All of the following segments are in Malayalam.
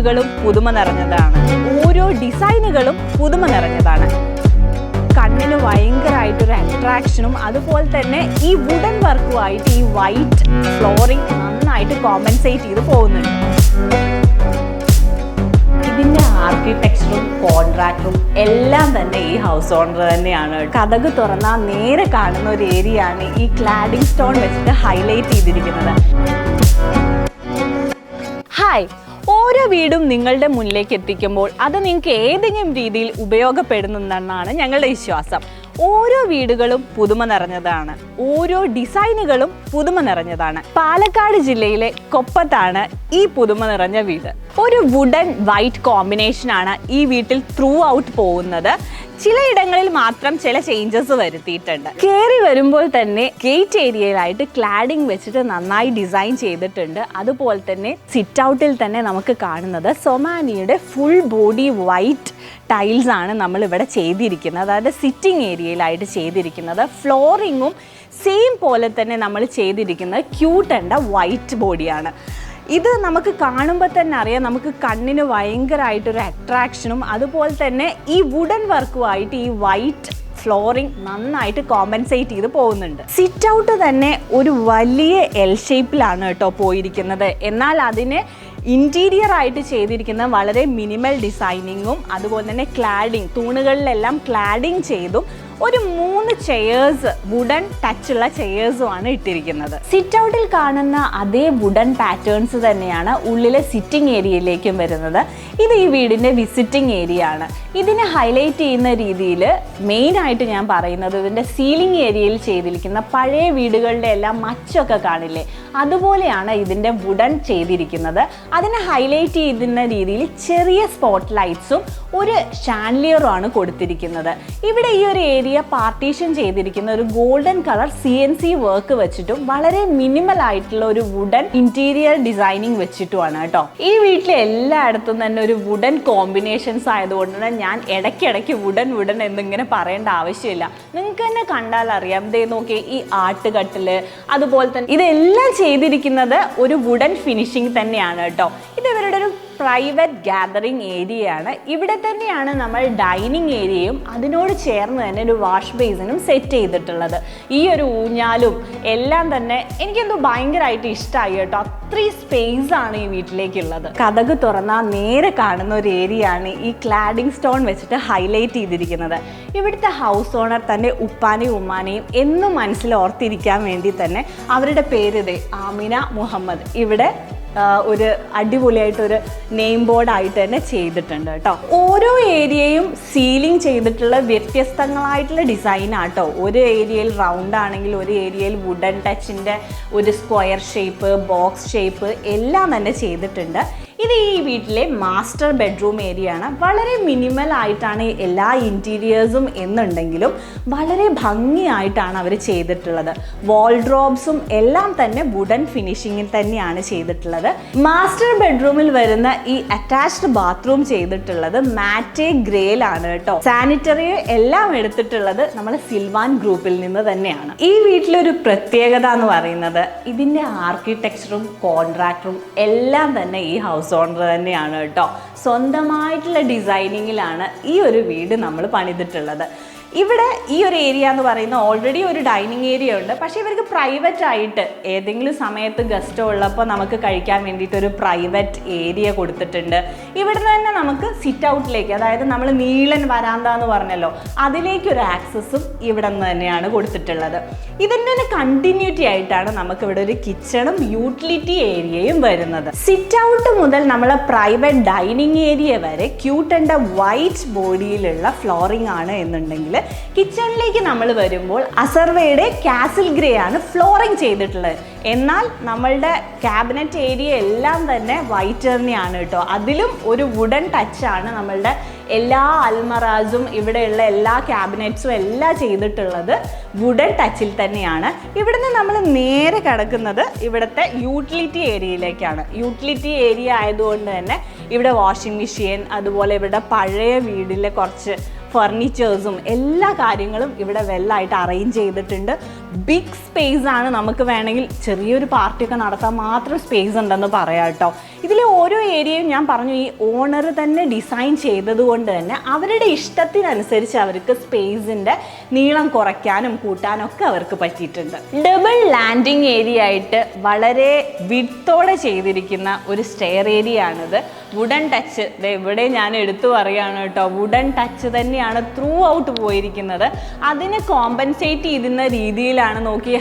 വീടുകളും പുതുമ നിറഞ്ഞതാണ്. ഓരോ ഡിസൈനുകളും പുതുമ നിറഞ്ഞതാണ്. കണ്ണിന് ഭയങ്കരമായിട്ടൊരു അട്രാക്ഷനും അതുപോലെ തന്നെ ഈ വുഡൻ വർക്കുമായിട്ട് ഈ വൈറ്റ് ഫ്ലോറിങ് നന്നായിട്ട് കോമ്പൻസേറ്റ് ചെയ്ത് പോകുന്നുണ്ട്. ഇതിന്റെ ആർക്കിടെക്ചറും കോൺട്രാക്ടറും എല്ലാം തന്നെ ഈ ഹൗസ് ഓണർ തന്നെയാണ്. കഥക് തുറന്നാൽ നേരെ കാണുന്ന ഒരു ഏരിയ ആണ് ഈ ക്ലാഡിംഗ് സ്റ്റോൺ വെച്ചിട്ട് ഹൈലൈറ്റ് ചെയ്തിരിക്കുന്നത്. ഹായ് ഓരോ വീടും നിങ്ങളുടെ മുന്നിലേക്ക് എത്തിക്കുമ്പോൾ അത് നിങ്ങൾക്ക് ഏതെങ്കിലും രീതിയിൽ ഉപയോഗപ്പെടുന്നുണ്ടെന്നാണ് ഞങ്ങളുടെ വിശ്വാസം. ഓരോ വീടുകളും പുതുമ നിറഞ്ഞതാണ്. ഓരോ ഡിസൈനുകളും പുതുമ നിറഞ്ഞതാണ്. പാലക്കാട് ജില്ലയിലെ കൊപ്പത്താണ് ഈ പുതുമ നിറഞ്ഞ വീട്. ഒരു വുഡൻ വൈറ്റ് കോമ്പിനേഷനാണ് ഈ വീട്ടിൽ ത്രൂ ഔട്ട് പോകുന്നത്. ചിലയിടങ്ങളിൽ മാത്രം ചില ചേഞ്ചസ് വരുത്തിയിട്ടുണ്ട്. കയറി വരുമ്പോൾ തന്നെ ഗേറ്റ് ഏരിയയിലായിട്ട് ക്ലാഡിംഗ് വെച്ചിട്ട് നന്നായി ഡിസൈൻ ചെയ്തിട്ടുണ്ട്. അതുപോലെ തന്നെ സിറ്റ് ഔട്ടിൽ തന്നെ നമുക്ക് കാണുന്നത് സൊമാനിയുടെ ഫുൾ ബോഡി വൈറ്റ് ടൈൽസ് ആണ് നമ്മൾ ഇവിടെ ചെയ്തിരിക്കുന്നത്. അതായത് സിറ്റിംഗ് ഏരിയയിലായിട്ട് ചെയ്തിരിക്കുന്നത്. ഫ്ലോറിങ്ങും സെയിം പോലെ തന്നെ നമ്മൾ ചെയ്തിരിക്കുന്നത് ക്യൂട്ടണ്ട വൈറ്റ് ബോഡിയാണ് ഇത് നമുക്ക് കാണുമ്പോൾ തന്നെ അറിയാം നമുക്ക് കണ്ണിന് ഭയങ്കരമായിട്ടൊരു അട്രാക്ഷനും അതുപോലെ തന്നെ ഈ വുഡൻ വർക്കുമായിട്ട് ഈ വൈറ്റ് ഫ്ലോറിംഗ് നന്നായിട്ട് കോമ്പൻസേറ്റ് ചെയ്ത് പോകുന്നുണ്ട്. സിറ്റ് ഔട്ട് തന്നെ ഒരു വലിയ എൽ ഷേപ്പിലാണ് കേട്ടോ പോയിരിക്കുന്നത്. എന്നാൽ അതിനെ ഇന്റീരിയർ ആയിട്ട് ചെയ്തിരിക്കുന്ന വളരെ മിനിമൽ ഡിസൈനിങ്ങും അതുപോലെ തന്നെ ക്ലാഡിങ് തൂണുകളിലെല്ലാം ക്ലാഡിങ് ചെയ്തും ഒരു മൂന്ന് ചെയേഴ്സ് വുഡൻ ടച്ചുള്ള ചെയേഴ്സുമാണ് ഇട്ടിരിക്കുന്നത്. സിറ്റ് ഔട്ടിൽ കാണുന്ന അതേ വുഡൻ പാറ്റേൺസ് തന്നെയാണ് ഉള്ളിലെ സിറ്റിംഗ് ഏരിയയിലേക്കും വരുന്നത്. ഇത് ഈ വീടിന്റെ വിസിറ്റിംഗ് ഏരിയ ആണ്. ഇതിനെ ഹൈലൈറ്റ് ചെയ്യുന്ന രീതിയിൽ മെയിൻ ആയിട്ട് ഞാൻ പറയുന്നത് ഇതിന്റെ സീലിംഗ് ഏരിയയിൽ ചെയ്തിരിക്കുന്ന പഴയ വീടുകളുടെ എല്ലാം മച്ചൊക്കെ കാണില്ലേ? അതുപോലെയാണ് ഇതിന്റെ വുഡൻ ചെയ്തിരിക്കുന്നത്. അതിനെ ഹൈലൈറ്റ് ചെയ്യുന്ന രീതിയിൽ ചെറിയ സ്പോട്ട് ലൈറ്റ്സും ഒരു ഷാൻലിയറും ആണ് കൊടുത്തിരിക്കുന്നത്. ഇവിടെ ഈ ഒരു ഏരിയ പാർട്ടീഷൻ ചെയ്തിരിക്കുന്ന ഒരു golden colour C N C work വെച്ചിട്ടും വളരെ മിനിമൽ ആയിട്ടുള്ള ഒരു വുഡൻ ഇന്റീരിയർ ഡിസൈനിങ് വെച്ചിട്ടുമാണ് കേട്ടോ. ഈ വീട്ടിലെ എല്ലായിടത്തും തന്നെ ഒരു വുഡൻ കോമ്പിനേഷൻസ് ആയതുകൊണ്ട് തന്നെ ഞാൻ ഇടയ്ക്കിടയ്ക്ക് വുഡൻ വുഡൻ എന്നിങ്ങനെ പറയേണ്ട ആവശ്യമില്ല. നിങ്ങൾക്ക് തന്നെ കണ്ടാൽ അറിയാം. ഇതേ നോക്കി ഈ ആട്ടുകട്ടിൽ അതുപോലെ തന്നെ ഇതെല്ലാം ചെയ്തിരിക്കുന്നത് ഒരു വുഡൻ ഫിനിഷിംഗ് തന്നെയാണ് കേട്ടോ. ഇത് ഇവരുടെ ഒരു പ്രൈവറ്റ് ഗാദറിംഗ് ഏരിയയാണ് ഇവിടെ തന്നെയാണ് നമ്മൾ ഡൈനിങ് ഏരിയയും അതിനോട് ചേർന്ന് തന്നെ ഒരു വാഷ് ബേസിനും സെറ്റ് ചെയ്തിട്ടുള്ളത്. ഈ ഒരു ഊഞ്ഞാലും എല്ലാം തന്നെ എനിക്കെന്തോ ഭയങ്കരമായിട്ട് ഇഷ്ടമായി കേട്ടോ. അത്രയും സ്പേസ് ആണ് ഈ വീട്ടിലേക്കുള്ളത്. കഥക് തുറന്നാൽ നേരെ കാണുന്ന ഒരു ഏരിയ ആണ് ഈ ക്ലാഡിംഗ് സ്റ്റോൺ വെച്ചിട്ട് ഹൈലൈറ്റ് ചെയ്തിരിക്കുന്നത്. ഇവിടുത്തെ ഹൗസ് ഓണർ തന്റെ ഉപ്പാനെയും ഉമ്മാനെയും എന്നും മനസ്സിൽ ഓർത്തിരിക്കാൻ വേണ്ടി തന്നെ അവരുടെ പേര് ആമിന മുഹമ്മദ്. ഇവിടെ ഒരു അടിപൊളിയായിട്ടൊരു നെയിം ബോർഡായിട്ട് തന്നെ ചെയ്തിട്ടുണ്ട് കേട്ടോ. ഓരോ ഏരിയയും സീലിംഗ് ചെയ്തിട്ടുള്ള വ്യത്യസ്തങ്ങളായിട്ടുള്ള ഡിസൈനാണ് കേട്ടോ ഒരു ഏരിയയിൽ റൗണ്ട് ആണെങ്കിൽ ഒരു ഏരിയയിൽ വുഡൻ ടച്ചിന്റെ ഒരു സ്ക്വയർ ഷേപ്പ് ബോക്സ് ഷേപ്പ് എല്ലാം തന്നെ ചെയ്തിട്ടുണ്ട്. ഇത് ഈ വീട്ടിലെ മാസ്റ്റർ ബെഡ്റൂം ഏരിയ ആണ്. വളരെ മിനിമൽ ആയിട്ടാണ് എല്ലാ ഇന്റീരിയേഴ്സും എന്നുണ്ടെങ്കിലും വളരെ ഭംഗിയായിട്ടാണ് അവർ ചെയ്തിട്ടുള്ളത്. വാൾഡ്രോബ്സും എല്ലാം തന്നെ വുഡൻ ഫിനിഷിങ്ങിൽ തന്നെയാണ് ചെയ്തിട്ടുള്ളത്. മാസ്റ്റർ ബെഡ്റൂമിൽ വരുന്ന ഈ അറ്റാച്ച്ഡ് ബാത്റൂം ചെയ്തിട്ടുള്ളത് മാറ്റേ ഗ്രേയിലാണ് കേട്ടോ. സാനിറ്ററി എല്ലാം എടുത്തിട്ടുള്ളത് നമ്മൾ സിൽവാൻ ഗ്രൂപ്പിൽ നിന്ന് തന്നെയാണ്. ഈ വീട്ടിലൊരു പ്രത്യേകത എന്ന് പറയുന്നത് ഇതിന്റെ ആർക്കിടെക്ചറും കോൺട്രാക്ടറും എല്ലാം തന്നെ ഈ ഹൗസ് ഓണർ തന്നെയാണ് കേട്ടോ. സ്വന്തമായിട്ടുള്ള ഡിസൈനിങ്ങിലാണ് ഈ ഒരു വീട് നമ്മൾ പണിതിട്ടുള്ളത്. ഇവിടെ ഈ ഒരു ഏരിയ എന്ന് പറയുന്ന ഓൾറെഡി ഒരു ഡൈനിങ് ഏരിയ ഉണ്ട്. പക്ഷേ ഇവർക്ക് പ്രൈവറ്റ് ആയിട്ട് ഏതെങ്കിലും സമയത്ത് ഗസ്റ്റ് ഉള്ളപ്പോൾ നമുക്ക് കഴിക്കാൻ വേണ്ടിയിട്ട് ഒരു പ്രൈവറ്റ് ഏരിയ കൊടുത്തിട്ടുണ്ട്. ഇവിടെ തന്നെ നമുക്ക് സിറ്റ് ഔട്ടിലേക്ക് അതായത് നമ്മൾ നീളൻ വരാന്ത എന്ന് പറഞ്ഞല്ലോ അതിലേക്കൊരു ആക്സസും ഇവിടെ നിന്ന് തന്നെയാണ് കൊടുത്തിട്ടുള്ളത്. ഇതിന്റെ തന്നെ കണ്ടിന്യൂറ്റി ആയിട്ടാണ് നമുക്ക് ഇവിടെ ഒരു കിച്ചണും യൂട്ടിലിറ്റി ഏരിയയും വരുന്നത്. സിറ്റ് ഔട്ട് മുതൽ നമ്മളെ പ്രൈവറ്റ് ഡൈനിങ് ഏരിയ വരെ ക്യൂട്ടന്റെ വൈറ്റ് ബോഡിയിലുള്ള ഫ്ലോറിംഗ് ആണ് എന്നുണ്ടെങ്കിൽ കിച്ചണിലേക്ക് നമ്മൾ വരുമ്പോൾ അസർവയുടെ കാസിൽ ഗ്രേ ആണ് ഫ്ലോറിങ് ചെയ്തിട്ടുള്ളത്. എന്നാൽ നമ്മളുടെ ക്യാബിനറ്റ് ഏരിയ എല്ലാം തന്നെ വൈറ്റ് തന്നെയാണ് കേട്ടോ. അതിലും ഒരു വുഡൻ ടച്ചാണ് നമ്മളുടെ എല്ലാ അൽമറാസും ഇവിടെയുള്ള എല്ലാ ക്യാബിനറ്റ്സും എല്ലാം ചെയ്തിട്ടുള്ളത് വുഡൻ ടച്ചിൽ തന്നെയാണ്. ഇവിടുന്ന് നമ്മൾ നേരെ കിടക്കുന്നത് ഇവിടുത്തെ യൂട്ടിലിറ്റി ഏരിയയിലേക്കാണ് യൂട്ടിലിറ്റി ഏരിയ ആയതുകൊണ്ട് തന്നെ ഇവിടെ വാഷിംഗ് മെഷീൻ അതുപോലെ ഇവിടെ പഴയ വീടിലെ കുറച്ച് ഫർണിച്ചേഴ്സും എല്ലാ കാര്യങ്ങളും ഇവിടെ വെല്ലായിട്ട് അറേഞ്ച് ചെയ്തിട്ടുണ്ട്. ബിഗ് സ്പേസ് ആണ് നമുക്ക് വേണമെങ്കിൽ ചെറിയൊരു പാർട്ടിയൊക്കെ നടത്താൻ മാത്രം സ്പേസ് ഉണ്ടെന്ന് പറയാം കേട്ടോ. ഇതിലെ ഓരോ ഏരിയയും ഞാൻ പറഞ്ഞു ഈ ഓണർ തന്നെ ഡിസൈൻ ചെയ്തതുകൊണ്ട് തന്നെ അവരുടെ ഇഷ്ടത്തിനനുസരിച്ച് അവർക്ക് സ്പേസിന്റെ നീളം കുറയ്ക്കാനും കൂട്ടാനും ഒക്കെ അവർക്ക് പറ്റിയിട്ടുണ്ട്. ഡബിൾ ലാൻഡിങ് ഏരിയ ആയിട്ട് വളരെ വിട്ടോടെ ചെയ്തിരിക്കുന്ന ഒരു സ്റ്റെയർ ഏരിയ ആണിത്. വുഡൻ ടച്ച് ഇവിടെ ഞാൻ എടുത്തു പറയുകയാണ് കേട്ടോ. വുഡൻ ടച്ച് തന്നെയാണ് ത്രൂ ഔട്ട് പോയിരിക്കുന്നത്. അതിനെ കോമ്പൻസേറ്റ് ചെയ്യുന്ന രീതിയിലാണ് നോക്കി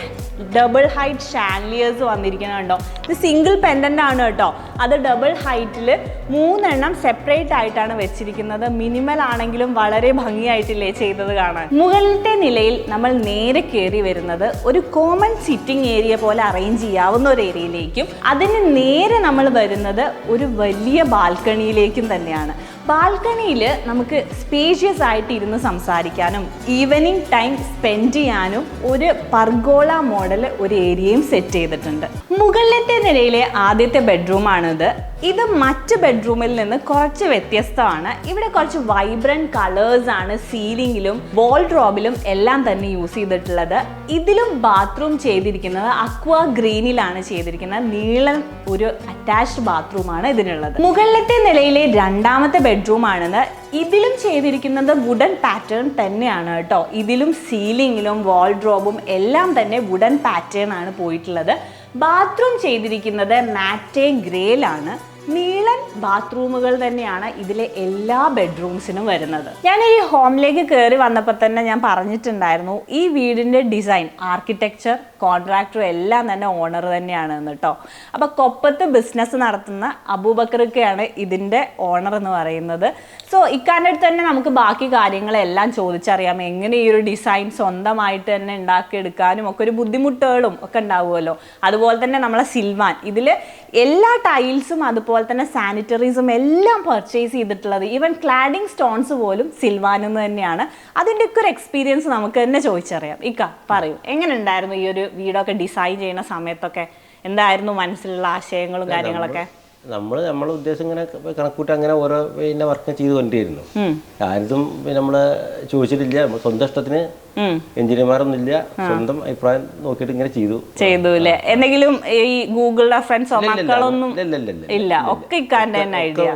ഡബിൾ ഹൈറ്റ് ഷാൻലിയേഴ്സ് വന്നിരിക്കുന്നത് കേട്ടോ ഇത് സിംഗിൾ പെൻഡന്റ് ആണ് കേട്ടോ. അത് ഡബിൾ ഹൈറ്റിൽ മൂന്നെണ്ണം സെപ്പറേറ്റ് ആയിട്ടാണ് വെച്ചിരിക്കുന്നത്. മിനിമൽ ആണെങ്കിലും വളരെ ഭംഗിയായിട്ടില്ലേ ചെയ്തത് കാണാൻ. മുകളിലത്തെ നിലയിൽ നമ്മൾ നേരെ കയറി വരുന്നത് ഒരു കോമൺ സിറ്റിംഗ് ഏരിയ പോലെ അറേഞ്ച് ചെയ്യാവുന്ന ഒരു ഏരിയയിലേക്കും അതിന് നേരെ നമ്മൾ വരുന്നത് ഒരു വലിയ ബാൽക്കണിയിലേക്കും തന്നെയാണ്. ബാൽക്കണിയിൽ നമുക്ക് സ്പേഷ്യസ് ആയിട്ട് ഇരുന്ന് സംസാരിക്കാനും ഈവനിങ് ടൈം സ്പെൻഡ് ചെയ്യാനും ഒരു പർഗോള മോഡൽ ഒരു ഏരിയയും സെറ്റ് ചെയ്തിട്ടുണ്ട്. മുകളിലത്തെ നിലയിലെ ആദ്യത്തെ ബെഡ്റൂമാണിത് ഇത് മറ്റ് ബെഡ്റൂമിൽ നിന്ന് കുറച്ച് വ്യത്യസ്തമാണ്. ഇവിടെ കുറച്ച് വൈബ്രന്റ് കളേഴ്സ് ആണ് സീലിംഗിലും വോൾ ഡ്രോബിലും എല്ലാം തന്നെ യൂസ് ചെയ്തിട്ടുള്ളത്. ഇതിലും ബാത്റൂം ചെയ്തിരിക്കുന്നത് അക്വ ഗ്രീനിലാണ് ചെയ്തിരിക്കുന്നത്. നീളം ഒരു അറ്റാച്ച്ഡ് ബാത്റൂമാണ് ഇതിനുള്ളത്. മുകളിലത്തെ നിലയിലെ രണ്ടാമത്തെ ആണിത് ഇതിലും ചെയ്തിരിക്കുന്നത് വുഡൻ പാറ്റേൺ തന്നെയാണ് കേട്ടോ. ഇതിലും സീലിങ്ങിലും വാൾഡ്രോബും എല്ലാം തന്നെ വുഡൻ പാറ്റേൺ ആണ് പോയിട്ടുള്ളത്. ബാത്റൂം ചെയ്തിരിക്കുന്നത് മാറ്റേ ഗ്രേയിലാണ് നീളൻ ബാത്റൂമുകൾ തന്നെയാണ് ഇതിലെ എല്ലാ ബെഡ്റൂംസിനും വരുന്നത്. ഞാൻ ഈ ഹോമിലേക്ക് കയറി വന്നപ്പോൾ തന്നെ ഞാൻ പറഞ്ഞിട്ടുണ്ടായിരുന്നു ഈ വീടിന്റെ ഡിസൈൻ ആർക്കിടെക്ചർ കോൺട്രാക്ടർ എല്ലാം തന്നെ ഓണർ തന്നെയാണ് കേട്ടോ. അപ്പോൾ കൊപ്പത്ത് ബിസിനസ് നടത്തുന്ന അബൂബക്കറൊക്കെയാണ് ഇതിന്റെ ഓണർ എന്ന് പറയുന്നത്. സോ ഇക്കാന്റെ അടുത്ത് തന്നെ നമുക്ക് ബാക്കി കാര്യങ്ങളെല്ലാം ചോദിച്ചറിയാം. എങ്ങനെ ഈ ഒരു ഡിസൈൻ സ്വന്തമായിട്ട് തന്നെ ഉണ്ടാക്കിയെടുക്കാനും ഒക്കെ ഒരു ബുദ്ധിമുട്ടുകളും ഒക്കെ ഉണ്ടാവുമല്ലോ. അതുപോലെ തന്നെ നമ്മളെ സിൽവാൻ ഇതിൽ എല്ലാ ടൈൽസും അതുപോലെ തന്നെ സാനിറ്ററീസും എല്ലാം പർച്ചേസ് ചെയ്തിട്ടുള്ളത്. ഈവൻ ക്ലാഡിംഗ് സ്റ്റോൺസ് പോലും സിൽവാനെന്ന് നിന്ന് തന്നെയാണ്. അതിന്റെയൊക്കെ ഒരു എക്സ്പീരിയൻസ് നമുക്ക് തന്നെ ചോദിച്ചറിയാം. ഇക്ക പറയൂ. എങ്ങനെ ഉണ്ടായിരുന്നു ഈ ഒരു വീടൊക്കെ ഡിസൈൻ ചെയ്യുന്ന സമയത്തൊക്കെ? എന്തായിരുന്നു മനസ്സിലുള്ള ആശയങ്ങളും കാര്യങ്ങളൊക്കെ? നമ്മൾ നമ്മളെ ഉദ്ദേശം ഇങ്ങനെ കണക്കൂട്ടി അങ്ങനെ ഓരോ പിന്നെ വർക്ക് ചെയ്ത് കൊണ്ടിരുന്നു. ആരും പിന്നെ നമ്മൾ ചോദിച്ചിട്ടില്ല. സ്വന്തം ഇഷ്ടത്തിന്. എഞ്ചിനീയർമാരൊന്നും ഇല്ല സ്വന്തം അഭിപ്രായം നോക്കിയിട്ട് ഇങ്ങനെ ചെയ്തു. ചെയ്തു അല്ലേ എന്തെങ്കിലും ഈ ഗൂഗിൾ ഫ്രണ്ട്സോ മക്കളൊന്നും ഇല്ല, ഒക്കെ തന്നെ ഐഡിയ.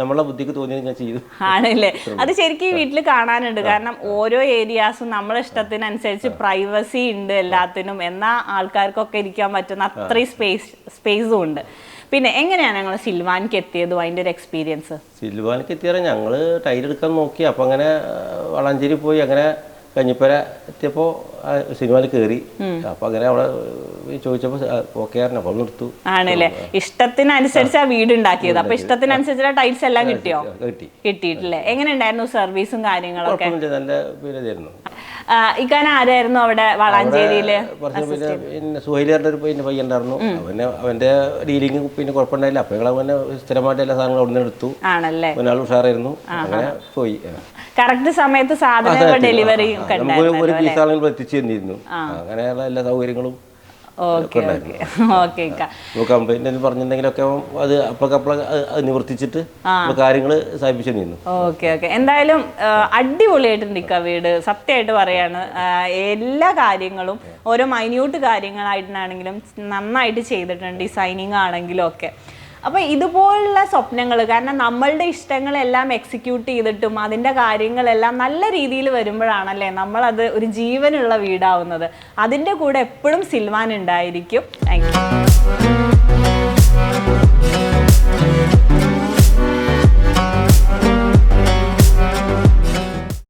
നമ്മളെ ബുദ്ധിക്ക് തോന്നിയത് ചെയ്തു. ആണല്ലേ? അത് ശരിക്കും ഈ വീട്ടിൽ കാണാനുണ്ട്. കാരണം ഓരോ ഏരിയാസും നമ്മളെ ഇഷ്ടത്തിനനുസരിച്ച് പ്രൈവസി ഉണ്ട് എല്ലാത്തിനും. എന്നാ ആൾക്കാർക്കൊക്കെ ഇരിക്കാൻ പറ്റുന്ന അത്രയും സ്പേസ് സ്പേസും ഉണ്ട്. പിന്നെ എങ്ങനെയാണ് ഞങ്ങൾ സിൽവാനിക്ക് എത്തിയതും? അതിന്റെ ഒരു എക്സ്പീരിയൻസ് സിൽവാനിക്ക് എത്തിയാൽ ഞങ്ങൾ ടൈലെടുക്കാൻ നോക്കി. അപ്പം അങ്ങനെ വളാഞ്ചേരി പോയി അങ്ങനെ കഞ്ഞിപ്പര എത്തിയപ്പോൾ സിനിമയിൽ കയറി അപ്പം അങ്ങനെ അവിടെ ചോദിച്ചപ്പോൾ ഓക്കെ ആയിരുന്നു അപ്പോൾ നിർത്തും. ആണല്ലേ? ഇഷ്ടത്തിനനുസരിച്ച് ആ വീട് ഉണ്ടാക്കിയത്. അപ്പൊ ഇഷ്ടത്തിനനുസരിച്ചുള്ള ടൈൽസ് എല്ലാം കിട്ടിയോ? കിട്ടി. കിട്ടിയിട്ടില്ലേ? എങ്ങനെ ഉണ്ടായിരുന്നു സർവീസും കാര്യങ്ങളൊക്കെ? നല്ല ഇക്കാൻ ആരായിരുന്നു അവിടെ വളാഞ്ചേരിയിൽ പിന്നെ പിന്നെ ഒരു പിന്നെ പയ്യൻ ഉണ്ടായിരുന്നു അവനെ അവന്റെ ഡീലിങ് പിന്നെ കുഴപ്പമുണ്ടായില്ല. ഞങ്ങൾ അവനെ സ്ഥിരമായിട്ട് എല്ലാ സാധനങ്ങളും അവിടെ നിന്ന് എടുത്തു. ആണല്ലേ? ഒരാൾ ഉഷാറായിരുന്നു. അങ്ങനെ പോയി. കറക്റ്റ് സമയത്ത് സാധനങ്ങൾ ഡെലിവറി ഒരു- എത്തിച്ചു തന്നിരുന്നു. അങ്ങനെയുള്ള എല്ലാ സൗകര്യങ്ങളും ഓക്കെ ഓക്കെ. പറഞ്ഞിട്ടുണ്ടെങ്കിലൊക്കെ അത് നിവർത്തിച്ചിട്ട് കാര്യങ്ങൾ സാധിപ്പിച്ചു തന്നിരുന്നു ഓക്കെ ഓക്കെ. എന്തായാലും അടിപൊളിയായിട്ട് അടിപൊളിയായിട്ടുണ്ട് ഇക്ക വീട്. സത്യമായിട്ട് പറയാണ്. എല്ലാ കാര്യങ്ങളും ഓരോ മൈന്യൂട്ട് കാര്യങ്ങളായിട്ടാണെങ്കിലും നന്നായിട്ട് ചെയ്തിട്ടുണ്ട് ഡിസൈനിങ് ആണെങ്കിലും ഒക്കെ അപ്പോൾ ഇതുപോലുള്ള സ്വപ്നങ്ങൾ കാരണം നമ്മളുടെ ഇഷ്ടങ്ങളെല്ലാം എക്സിക്യൂട്ട് ചെയ്തിട്ടും അതിന്റെ കാര്യങ്ങളെല്ലാം നല്ല രീതിയിൽ വരുമ്പോഴാണല്ലേ നമ്മളത് ഒരു ജീവനുള്ള വീടാവുന്നത്. അതിന്റെ കൂടെ എപ്പോഴും സിൽവാൻ ഉണ്ടായിരിക്കും. Thank you